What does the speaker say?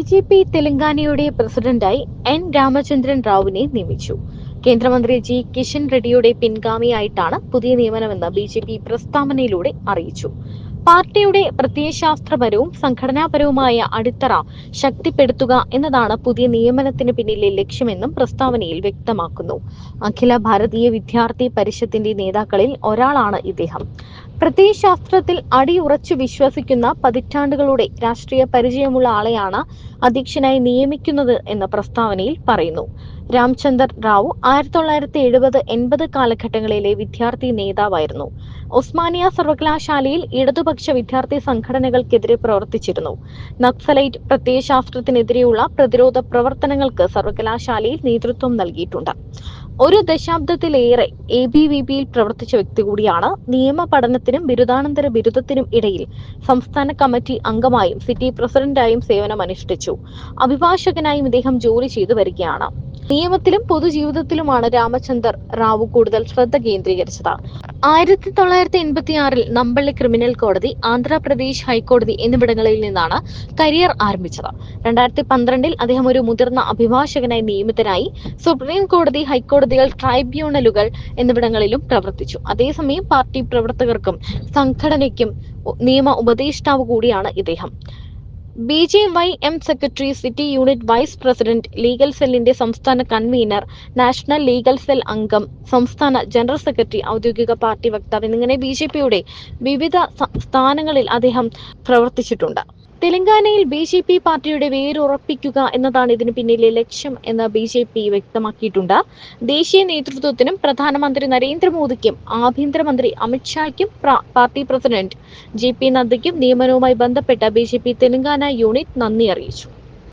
B P തെലങ്കാനയുടെ പ്രസിഡന്റായി N Ramachandran റാവുവിനെ നിയമിച്ചു. കേന്ദ്രമന്ത്രി ജി കിഷൻ റെഡ്ഡിയുടെ പിൻഗാമിയായിട്ടാണ് പുതിയ നിയമനമെന്ന് ബി ജെ പി പ്രസ്താവനയിലൂടെ അറിയിച്ചു. പാർട്ടിയുടെ പ്രത്യയശാസ്ത്രപരവും സംഘടനാപരവുമായ അടിത്തറ ശക്തിപ്പെടുത്തുക എന്നതാണ് പുതിയ നിയമനത്തിന് പിന്നിലെ ലക്ഷ്യമെന്നും പ്രസ്താവനയിൽ വ്യക്തമാക്കുന്നു. അഖില ഭാരതീയ വിദ്യാർത്ഥി പരിഷത്തിന്റെ നേതാക്കളിൽ ഒരാളാണ് ഇദ്ദേഹം. പ്രത്യയശാസ്ത്രത്തിൽ അടിയുറച്ചു വിശ്വസിക്കുന്ന പതിറ്റാണ്ടുകളുടെ രാഷ്ട്രീയ പരിചയമുള്ള ആളെയാണ് അധ്യക്ഷനായി നിയമിക്കുന്നത് എന്ന പ്രസ്താവനയിൽ പറയുന്നു. രാംചന്ദർ റാവു ആയിരത്തി തൊള്ളായിരത്തി എഴുപത് എൺപത് കാലഘട്ടങ്ങളിലെ വിദ്യാർത്ഥി നേതാവായിരുന്നു. ഒസ്മാനിയ സർവകലാശാലയിൽ ഇടതുപക്ഷ വിദ്യാർത്ഥി സംഘടനകൾക്കെതിരെ പ്രവർത്തിച്ചിരുന്നു. നക്സലൈറ്റ് പ്രത്യയശാസ്ത്രത്തിനെതിരെയുള്ള പ്രതിരോധ പ്രവർത്തനങ്ങൾക്ക് സർവകലാശാലയിൽ നേതൃത്വം നൽകിയിട്ടുണ്ട്. ഒരു ദശാബ്ദത്തിലേറെ എ ബി വി പിയിൽ പ്രവർത്തിച്ച വ്യക്തി കൂടിയാണ് നിയമ പഠനത്തിനും ബിരുദാനന്തര ബിരുദത്തിനും ഇടയിൽ സംസ്ഥാന കമ്മിറ്റി അംഗമായും സിറ്റി പ്രസിഡന്റായും സേവനമനുഷ്ഠിച്ചു. അഭിഭാഷകനായും ഇദ്ദേഹം ജോലി ചെയ്തു വരികയാണ്. നിയമത്തിലും പൊതുജീവിതത്തിലുമാണ് രാമചന്ദർ റാവു കൂടുതൽ ശ്രദ്ധ കേന്ദ്രീകരിച്ചത്. ആയിരത്തി തൊള്ളായിരത്തി എൺപത്തി ആറിൽ നമ്പള്ളി ക്രിമിനൽ കോടതി ആന്ധ്രാപ്രദേശ് ഹൈക്കോടതി എന്നിവിടങ്ങളിൽ നിന്നാണ് കരിയർ ആരംഭിച്ചത്. രണ്ടായിരത്തി പന്ത്രണ്ടിൽ അദ്ദേഹം ഒരു മുതിർന്ന അഭിഭാഷകനായി നിയമിതനായി സുപ്രീം കോടതി ഹൈക്കോടതികൾ ട്രൈബ്യൂണലുകൾ എന്നിവിടങ്ങളിലും പ്രവർത്തിച്ചു. അതേസമയം പാർട്ടി പ്രവർത്തകർക്കും സംഘടനയ്ക്കും നിയമ ഉപദേഷ്ടാവ് കൂടിയാണ് ഇദ്ദേഹം. B J Y M secretary city unit vice president legal സെല്ലിന്റെ സംസ്ഥാന കൺവീനർ നാഷണൽ ലീഗൽ സെൽ അംഗം സംസ്ഥാന ജനറൽ സെക്രട്ടറി ഔദ്യോഗിക പാർട്ടി വക്താവ് എന്നിങ്ങനെ ബി ജെ പിയുടെ വിവിധ സ്ഥാനങ്ങളിൽ അദ്ദേഹം പ്രവർത്തിച്ചിട്ടുണ്ട്. തെലങ്കാനയിൽ ബി ജെ പി പാർട്ടിയുടെ വേരുറപ്പിക്കുക എന്നതാണ് ഇതിന് പിന്നിലെ ലക്ഷ്യം എന്ന് ബി ജെ പി വ്യക്തമാക്കിയിട്ടുണ്ട്. ദേശീയ നേതൃത്വത്തിനും പ്രധാനമന്ത്രി നരേന്ദ്രമോദിക്കും ആഭ്യന്തരമന്ത്രി അമിത്ഷായ്ക്കും പാർട്ടി പ്രസിഡന്റ് ജെ പി നദ്ദയ്ക്കും നിയമനവുമായി ബന്ധപ്പെട്ട B J P Telangana unit നന്ദി അറിയിച്ചു.